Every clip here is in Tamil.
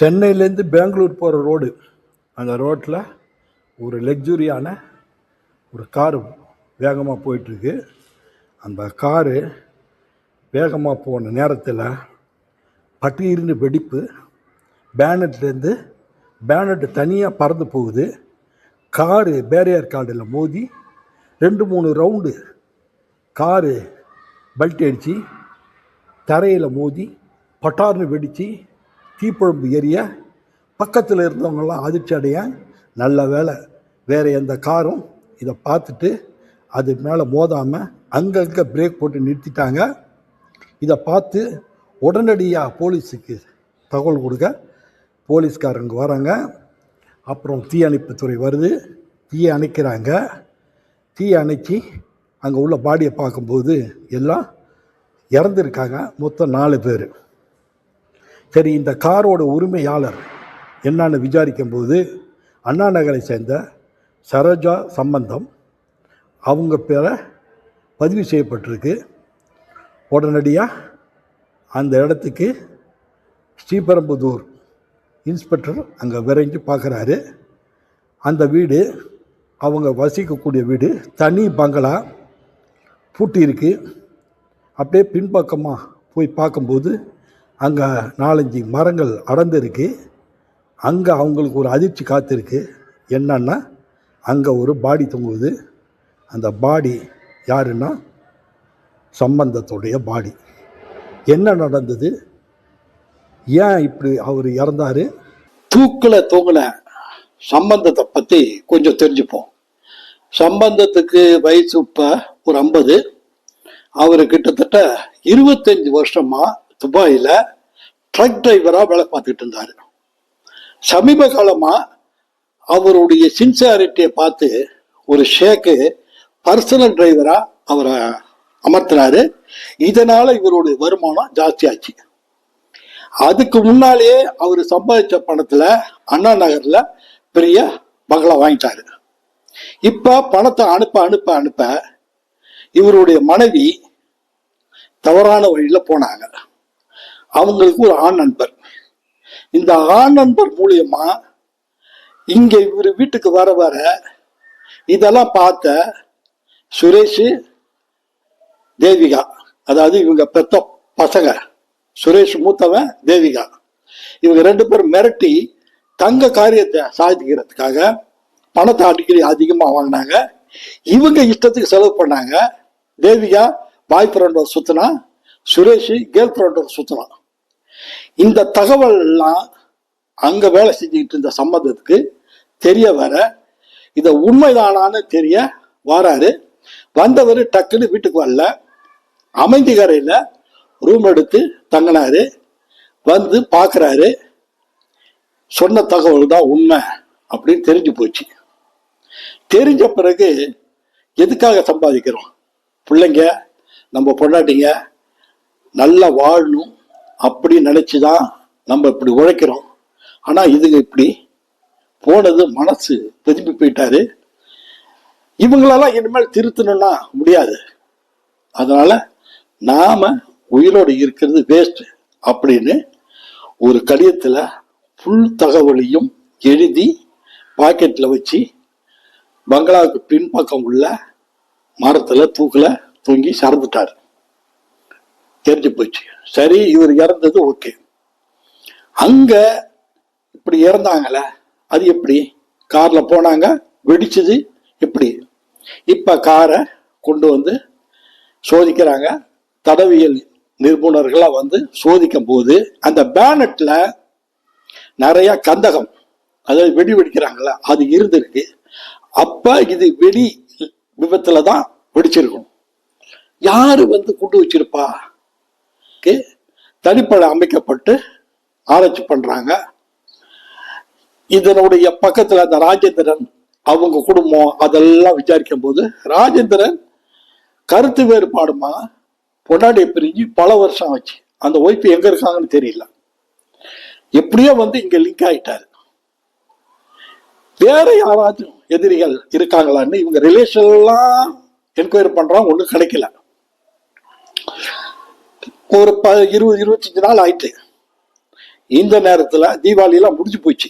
சென்னையிலேருந்து பெங்களூர் போகிற ரோடு அந்த ரோட்டில் ஒரு லக்ஸுரியான ஒரு காரு வேகமாக போயிட்டுருக்கு. அந்த காரு வேகமாக போன நேரத்தில் பட்டீர்னு வெடிப்பு பேனட்லேருந்து பேனட் தனியாக பறந்து போகுது. காரு பேரியர் கார்டில் மோதி ரெண்டு மூணு ரவுண்டு காரு பல்ட் அடித்து தரையில் மோதி பட்டார்னு வெடித்து தீப்பழம்பு எரிய பக்கத்தில் இருந்தவங்களாம் அதிர்ச்சி அடைய நல்ல வேலை வேறு எந்த காரும் இதை பார்த்துட்டு அது மேலே மோதாமல் அங்கங்கே பிரேக் போட்டு நிறுத்திட்டாங்க. இதை பார்த்து உடனடியாக போலீஸுக்கு தகவல் கொடுக்க போலீஸ்காரங்க வராங்க. அப்புறம் தீயணைப்புத்துறை வருது. தீயை அணைக்கிறாங்க. தீயை அணைச்சி அங்கே உள்ள பாடியை பார்க்கும்போது எல்லாம் இறந்துருக்காங்க. மொத்தம் நாலு பேர். சரி இந்த காரோட உரிமையாளர் என்னன்னு விசாரிக்கும்போது அண்ணா நகரை சேர்ந்த சரோஜா சம்பந்தம் அவங்க பேரை பதிவு செய்யப்பட்டிருக்கு. உடனடியாக அந்த இடத்துக்கு ஸ்ரீபெரும்புதூர் இன்ஸ்பெக்டர் அங்கே விரைஞ்சு பார்க்குறாரு அந்த வீடு அவங்க வசிக்கக்கூடிய வீடு தனி பங்களா பூட்டி இருக்கு அப்படியே பின்பக்கமாக போய் பார்க்கும்போது அங்கே நாலஞ்சு மரங்கள் அடர்ந்திருக்கு. அங்கே அவங்களுக்கு ஒரு அதிர்ச்சி காத்திருக்கு. என்னன்னா அங்கே ஒரு பாடி தொங்குது. அந்த பாடி யாருன்னா சம்பந்தத்துடைய பாடி. என்ன நடந்தது? ஏன் இப்படி அவர் இறந்தாரு? தூக்கில் தூங்கின சம்பந்தத்தை பற்றி கொஞ்சம் தெரிஞ்சுப்போம். சம்பந்தத்துக்கு வயசு இப்போ ஒரு ஐம்பது. அவர் கிட்டத்தட்ட இருபத்தஞ்சி வருஷமாக துபாயில் ட்ரக் டிரைவராக வேலை பார்த்துக்கிட்டு இருந்தார். சமீப காலமாக அவருடைய சின்சியாரிட்டியை பார்த்து ஒரு ஷேக்கு பர்சனல் டிரைவராக அவரை அமர்த்தினாரு இதனால் இவருடைய வருமானம் ஜாஸ்தியாச்சு. அதுக்கு முன்னாலேயே அவர் சம்பாதிச்ச பணத்தில் அண்ணா நகரில் பெரிய பங்களா வாங்கிட்டாரு. இப்போ பணத்தை அனுப்ப அனுப்ப அனுப்ப இவருடைய மனைவி தவறான வழியில் போனாங்க. அவங்களுக்கு ஒரு ஆண் நண்பர். இந்த ஆண் நண்பர் மூலியமா இங்க இவர் வீட்டுக்கு வர வர இதெல்லாம் பார்த்த சுரேஷ் தேவிகா. அதாவது இவங்க பெத்த பசங்க. சுரேஷ் மூத்தவன் தேவிகா. இவங்க ரெண்டு பேரும் மிரட்டி தங்க காரியத்தை சாதிக்கிறதுக்காக பணத்தை அடிக்கடி அதிகமாக வாங்கினாங்க. இவங்க இஷ்டத்துக்கு செலவு பண்ணாங்க. தேவிகா பாய் ஃப்ரெண்டோட சுத்தினா சுரேஷ் கேர்ள் ஃப்ரெண்டோட சுத்தினான் இந்த தகவல்லாம் அங்கே அங்க வேலை செஞ்சுக்கிட்டு இருந்த சம்பந்தத்துக்கு தெரிய வர இதை உண்மைதானான்னு தெரிய வராரு. வந்தவர் டக்குன்னு வீட்டுக்கு வரல. அமைதி கரையில் ரூம் எடுத்து தங்கினாரு. வந்து பார்க்குறாரு சொன்ன தகவல் தான் உண்மை அப்படின்னு தெரிஞ்சு போச்சு. தெரிஞ்ச பிறகு எதுக்காக சம்பாதிக்கிறோம்? பிள்ளைங்க நம்ம பொண்டாட்டிங்க நல்லா வாழணும். அப்படி நினச்சி தான் நம்ம இப்படி உழைக்கிறோம். ஆனால் இதுங்க இப்படி போனது மனசு திரும்பி போயிட்டாரு. இவங்களெல்லாம் இனிமேல் திருத்தணும்னா முடியாது. அதனால நாம உயிரோடு இருக்கிறது வேஸ்ட் அப்படின்னு ஒரு கடிதத்தில் ஃபுல் தகவலையும் எழுதி பாக்கெட்டில் வச்சு பங்களாவுக்கு பின்பக்கம் உள்ள மரத்தில் தூக்கில் தொங்கி சறந்துட்டார் தெரிஞ்சு போச்சு. சரி இவர் இறந்தது ஓகே. அங்க இப்படி இறந்தாங்கல்ல அது எப்படி? கார்ல போனாங்க வெடிச்சது எப்படி? இப்ப காரை கொண்டு வந்து சோதிக்கிறாங்க. தடவியல் நிபுணர்களாக வந்து சோதிக்கும் போது அந்த பேனட்ல நிறைய கந்தகம் அதாவது வெடி வெடிக்கிறாங்கல்ல அது இருந்திருக்கு. அப்ப இது வெடி விபத்துல தான் வெடிச்சிருக்கும். யாரு வந்து கொண்டு வச்சிருப்பா? க்கு தனிப்படை அமைக்கப்பட்டு ஆராய்ச்சி பண்றாங்க. இதனுடைய பக்கத்துல அந்த ராஜேந்திரன் அவங்க குடும்பம் அதெல்லாம் விசாரிக்கும் போது ராஜேந்திரன் கருத்து வேறுபாடுமா? பொண்டாட்டியை பிரிஞ்சு பல வருஷம் ஆச்சு. அந்த ஒய்ஃப் எங்க இருக்காங்கன்னு தெரியல. எப்படியோ வந்து இங்க லிங்க் ஆயிட்டாரு. வேற யாராச்சும் எதிரிகள் இருக்காங்களான்னு இவங்க ரிலேஷன் எல்லாம் என்கொயரி பண்றாங்க ஒன்றும் கிடைக்கல. ஒரு ப இருபது இருபத்தஞ்சி நாள் ஆயிட்டு. இந்த நேரத்தில் தீபாவளியெல்லாம் முடிஞ்சு போச்சு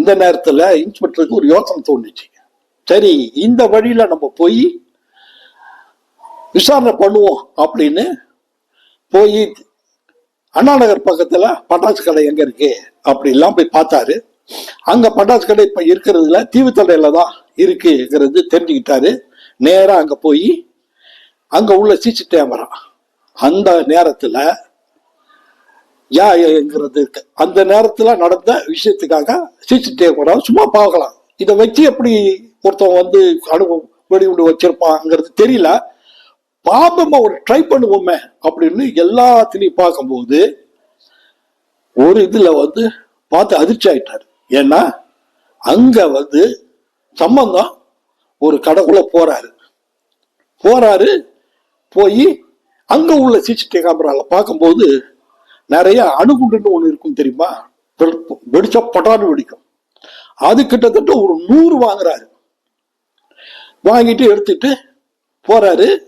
இந்த நேரத்தில் இன்ஸ்பெக்டருக்கு ஒரு யோசனை தோணுச்சு. சரி இந்த வழியில் நம்ம போய் விசாரணை பண்ணுவோம் அப்படின்னு போய் அண்ணா நகர் பட்டாசு கடை எங்கே இருக்கு அப்படிலாம் போய் பார்த்தாரு. அங்கே பட்டாசு கடை இப்போ இருக்கிறதுல தீவுத்தடையில தான் இருக்குங்கிறது தெரிஞ்சுக்கிட்டாரு. நேராக அங்கே போய் அங்கே உள்ள சிசி கேமரா அந்த நேரத்துல யாங்கிறது இருக்கு. அந்த நேரத்துல நடந்த விஷயத்துக்காக சிசிடிவி கேமரா சும்மா பார்க்கலாம். இதை வச்சு எப்படி ஒருத்தவன் வந்து அனுபவம் வெடிகுண்டு வச்சிருப்பாங்கிறது தெரியல. பாப்பமா ஒரு ட்ரை பண்ணுவோமே அப்படின்னு எல்லாத்திலையும் பார்க்கும்போது ஒரு இதுல வந்து பார்த்து அதிர்ச்சி ஆயிட்டாரு. ஏன்னா அங்க வந்து சம்பந்தம் ஒரு கடைக்குள்ள போறாரு. போறாரு போய் அங்க உள்ள சிசிடிவி கேமரால பார்க்கும்போது நிறைய அணுகுண்டுன்னு ஒண்ணு இருக்கும் தெரியுமா? வெ- வெடிச்சா பட்டான்னு வெடிக்கும். அது கிட்டத்தட்ட ஒரு நூறு வாங்குறாரு. வாங்கிட்டு எடுத்துட்டு போறாரு.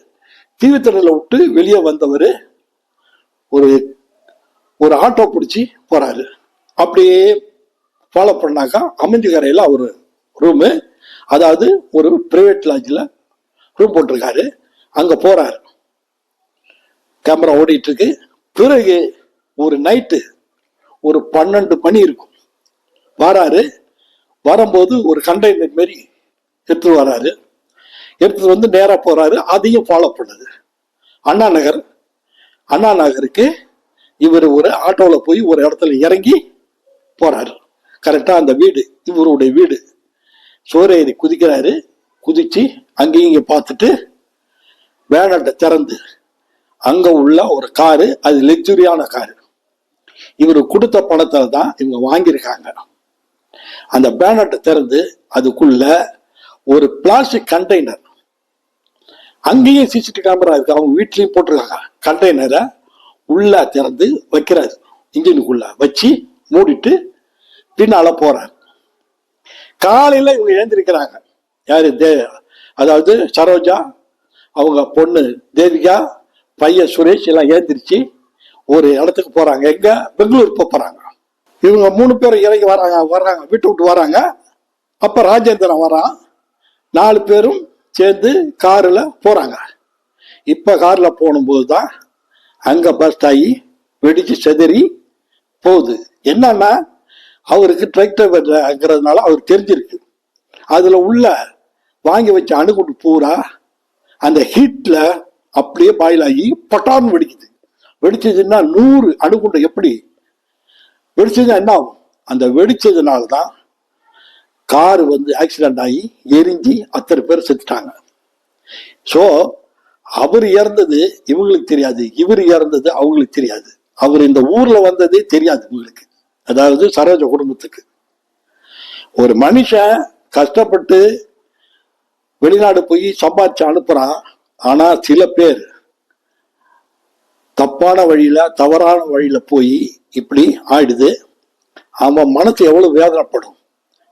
தீவுத்திடல விட்டு வெளியே வந்தவர் ஒரு ஒரு ஆட்டோ பிடிச்சி போறாரு. அப்படியே ஃபாலோ பண்ணாக்கா அமைஞ்சிக்கரையில் அவர் ரூமு அதாவது ஒரு பிரைவேட் லாட்ஜில் ரூம் போட்டிருக்காரு. அங்கே போறாரு. கேமரா ஓடிட்டு இருக்கு பிறகு ஒரு நைட்டு ஒரு பன்னெண்டு மணி இருக்கும். வராரு. வரும்போது ஒரு கண்டெய்னர் மாரி எடுத்துட்டு வராரு. எடுத்துட்டு வந்து நேராக போறாரு. அதையும் ஃபாலோ பண்ணுது. அண்ணா நகர். அண்ணா நகருக்கு இவர் ஒரு ஆட்டோவில் போய் ஒரு இடத்துல இறங்கி போறாரு. கரெக்டாக அந்த வீடு இவருடைய வீடு. சோரேறி குதிக்கிறாரு. குதிச்சு அங்கேயும் இங்கே பார்த்துட்டு வேனட்டை திறந்து அங்க உள்ள ஒரு காரு அது லக்ஸுரியான காரு. இவர் கொடுத்த பணத்தை தான் இவங்க வாங்கியிருக்காங்க. அந்த பேனட்டை திறந்து அதுக்குள்ள ஒரு பிளாஸ்டிக் கண்டெய்னர் அங்கேயும் சிசிடிவி கேமரா இருக்கு. அவங்க வீட்லயும் போட்டிருக்காங்க. கண்டெய்னரை உள்ள திறந்து வைக்கிறாரு. இன்ஜினுக்குள்ள வச்சு மூடிட்டு பின்னால போறாரு. காலையில இவங்க எழுந்திருக்கிறாங்க. யாரு தே அதாவது சரோஜா அவங்க பொண்ணு தேவிகா பையன் சுரேஷ் எல்லாம் ஏந்திரிச்சு ஒரு இடத்துக்கு போறாங்க. எங்க? பெங்களூர் போக போறாங்க. இவங்க மூணு பேர் இறங்கி வராங்க வர்றாங்க வீட்டு விட்டு வராங்க. அப்ப ராஜேந்திரன் வரான். நாலு பேரும் சேர்ந்து காரில் போறாங்க. இப்ப காரில் போகும்போது தான் அங்க பஸ்ட் ஆகி வெடிச்சு செதறி போகுது. என்னன்னா அவருக்கு டிராக்டர்ங்கிறதுனால அவர் தெரிஞ்சிருக்கு. அதில் உள்ள வாங்கி வச்ச அணுகுண்டு பூரா அந்த ஹீட்டில் அப்படியே பாயில் ஆகி பட்டான் வெடிக்குது. வெடிச்சதுன்னா நூறு அணுகுண்டு எப்படி? வெடிச்சதுன்னா என்ன ஆகும்? அந்த வெடிச்சதுனால தான் கார் வந்து ஆக்சிடென்ட் ஆகி எரிஞ்சு அத்தனை பேர் செத்துட்டாங்க. ஸோ அவர் இறந்தது இவங்களுக்கு தெரியாது. இவர் இறந்தது அவங்களுக்கு தெரியாது. அவர் இந்த ஊர்ல வந்ததே தெரியாது இவங்களுக்கு. அதாவது சரோஜ குடும்பத்துக்கு. ஒரு மனுஷன் கஷ்டப்பட்டு வெளிநாடு போய் சம்பாதிச்சு அனுப்புறான். ஆனா சில பேர் தப்பான வழியில தவறான வழியில போய் இப்படி ஆயிடுது. அவன் மனசு எவ்வளவு வேதனைப்படும்.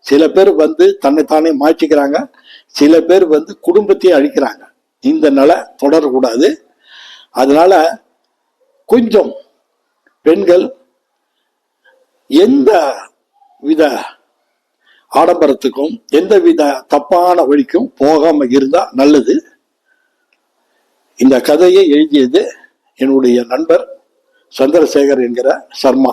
சில பேர் வந்து தன்னைத்தானே மாற்றிக்கிறாங்க சில பேர் வந்து குடும்பத்தையே அழிக்கிறாங்க. இந்த நிலை தொடரக்கூடாது. அதனால கொஞ்சம் பெண்கள் எந்த வித ஆடம்பரத்துக்கும் எந்த வித தப்பான வழிக்கும் போகாம இருந்தா நல்லது. இந்த கதையை எழுதியது என்னுடைய நண்பர் சந்திரசேகர் என்கிற சர்மா.